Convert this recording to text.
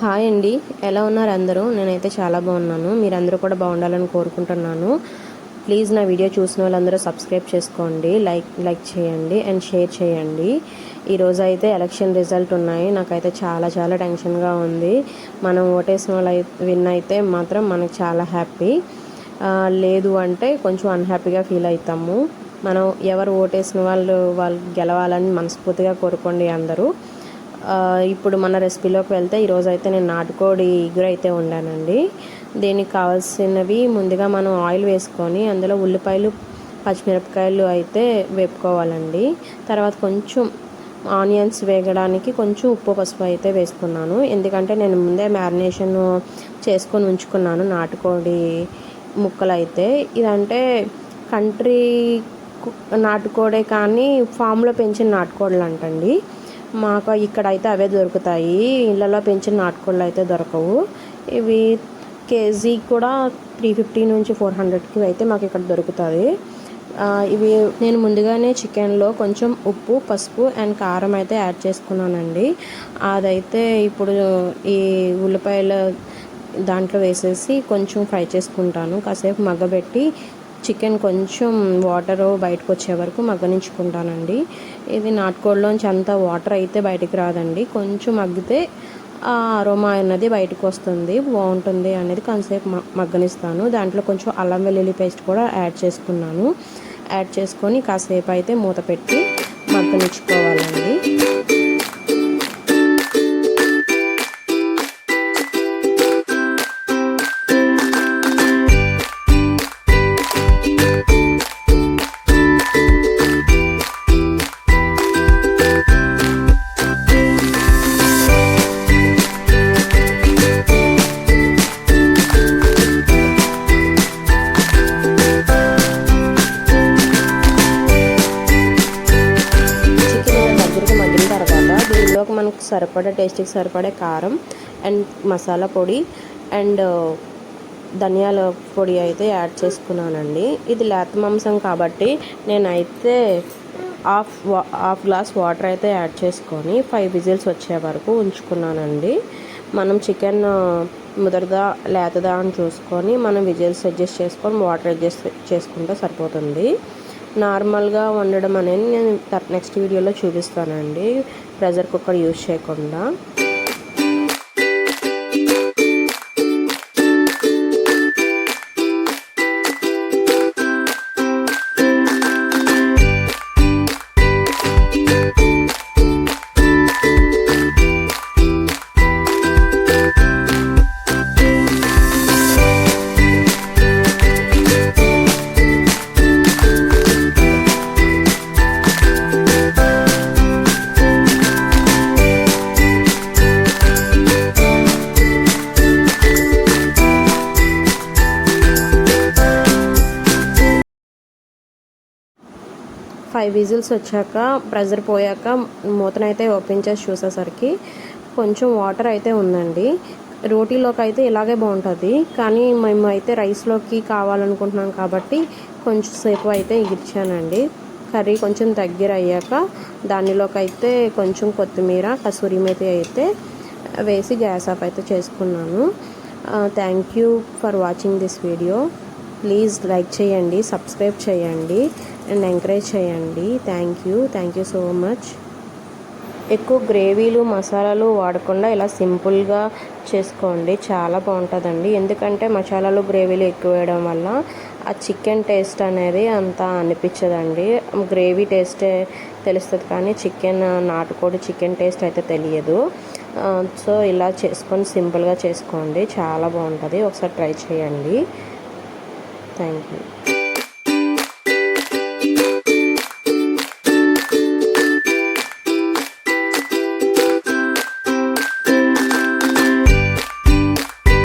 Hi అండి. ఎలా ఉన్నారు అందరూ? నేనైతే చాలా బాగున్నాను. మీరందరూ కూడా బాగుండాలని కోరుకుంటున్నాను. ప్లీజ్ నా వీడియో చూసిన వాళ్ళందరూ సబ్స్క్రైబ్ చేసుకోండి. లైక్ లైక్ చేయండి అండ్ షేర్ చేయండి. ఈరోజు అయితే ఎలక్షన్ రిజల్ట్ ఉన్నాయి. నాకైతే చాలా చాలా టెన్షన్గా ఉంది. మనం ఓటేసిన వాళ్ళు విన్ అయితే మాత్రం మనకు చాలా హ్యాపీ. లేదు అంటే కొంచెం అన్హ్యాపీగా ఫీల్ అవుతాము మనం ఎవరు ఓటేసిన వాళ్ళు వాళ్ళు గెలవాలని మనస్ఫూర్తిగా కోరుకోండి అందరూ. ఇప్పుడు మన రెసిపీలోకి వెళ్తే ఈరోజు అయితే నేను నాటుకోడి ఇగురు అయితే వండానండి. దీనికి కావాల్సినవి ముందుగా మనం ఆయిల్ వేసుకొని అందులో ఉల్లిపాయలు పచ్చిమిరపకాయలు అయితే వేపుకోవాలండి. తర్వాత కొంచెం ఆనియన్స్ వేగడానికి కొంచెం ఉప్పు పసుపు అయితే వేసుకున్నాను. ఎందుకంటే నేను ముందే మ్యారినేషన్ చేసుకొని ఉంచుకున్నాను నాటుకోడి ముక్కలు అయితే ఇదంటే కంట్రీ నాటుకోడే కానీ ఫామ్లో పెంచిన నాటుకోడలు అంటండి మాకు ఇక్కడ అయితే అవే దొరుకుతాయి. ఇళ్ళలో పెంచిన నాటుకోళ్ళు అయితే దొరకవు. ఇవి కేజీ కూడా త్రీ ఫిఫ్టీ నుంచి ఫోర్ హండ్రెడ్కి అయితే మాకు ఇక్కడ దొరుకుతుంది ఇవి నేను ముందుగానే చికెన్లో కొంచెం ఉప్పు పసుపు అండ్ కారం అయితే యాడ్ చేసుకున్నానండి. అదైతే ఇప్పుడు ఈ ఉల్లిపాయల దాంట్లో వేసేసి కొంచెం ఫ్రై చేసుకుంటాను. కాసేపు మగ్గబెట్టి చికెన్ కొంచెం వాటర్ బయటకు వచ్చే వరకు మగ్గనించుకుంటానండి. ఇది నాటుకోడిలోంచి అంత వాటర్ అయితే బయటికి రాదండి. కొంచెం మగ్గితే ఆ అరోమా అన్నది బయటకు వస్తుంది. బాగుంటుంది అనేది కొంతసేపు మగ్గనిస్తాను. దాంట్లో కొంచెం అల్లం వెల్లుల్లి పేస్ట్ కూడా యాడ్ చేసుకున్నాను. యాడ్ చేసుకొని కాసేపు అయితే మూత పెట్టి మగ్గనిచ్చుకోవాలండి సరిపడే టేస్ట్కి సరిపడే కారం అండ్ మసాలా పొడి అండ్ ధనియాల పొడి అయితే యాడ్ చేసుకున్నానండి. ఇది లేత మాంసం కాబట్టి నేనైతే హాఫ్ హాఫ్ గ్లాస్ వాటర్ అయితే యాడ్ చేసుకొని ఫైవ్ విజిల్స్ వచ్చే వరకు ఉంచుకున్నానండి. మనం చికెన్ ముదరదా లేతదా అని చూసుకొని మనం విజిల్స్ అడ్జస్ట్ చేసుకొని వాటర్ అడ్జస్ట్ చేసుకుంటే సరిపోతుంది. నార్మల్గా వండడం అనేది నేను నెక్స్ట్ వీడియోలో చూపిస్తానండి. ప్రెషర్ కుక్కర్ యూజ్ చేయకుండా. ఫైవ్ విజిల్స్ వచ్చాక ప్రెజర్ పోయాక మూతనైతే ఓపెన్ చేసి చూసేసరికి కొంచెం వాటర్ అయితే ఉందండి. రోటీలోకి అయితే ఇలాగే బాగుంటుంది. కానీ మేము అయితే రైస్లోకి కావాలనుకుంటున్నాం కాబట్టి కొంచెం సేపు అయితే ఇచ్చానండి కర్రీ కొంచెం దగ్గర అయ్యాక దానిలోకి అయితే కొంచెం కొత్తిమీర కసూరి మేతి అయితే వేసి గ్యాస్ ఆఫ్ అయితే చేసుకున్నాను. Thank you for watching this video please like చేయండి సబ్స్క్రైబ్ చేయండి. అండ్ ఎంకరేజ్ చేయండి. Thank you. Thank you so much. ఎక్కువ గ్రేవీలు మసాలాలు వాడకుండా ఇలా సింపుల్గా చేసుకోండి. చాలా బాగుంటుందండి. ఎందుకంటే మసాలాలు గ్రేవీలు ఎక్కువ వేయడం వల్ల ఆ చికెన్ టేస్ట్ అనేది అంత అనిపించదండి. గ్రేవీ టేస్టే తెలుస్తుంది కానీ చికెన్ నాటుకోడి చికెన్ టేస్ట్ అయితే తెలియదు. సో ఇలా చేసుకొని సింపుల్గా చేసుకోండి. చాలా బాగుంటుంది. ఒకసారి ట్రై చేయండి. Thank you.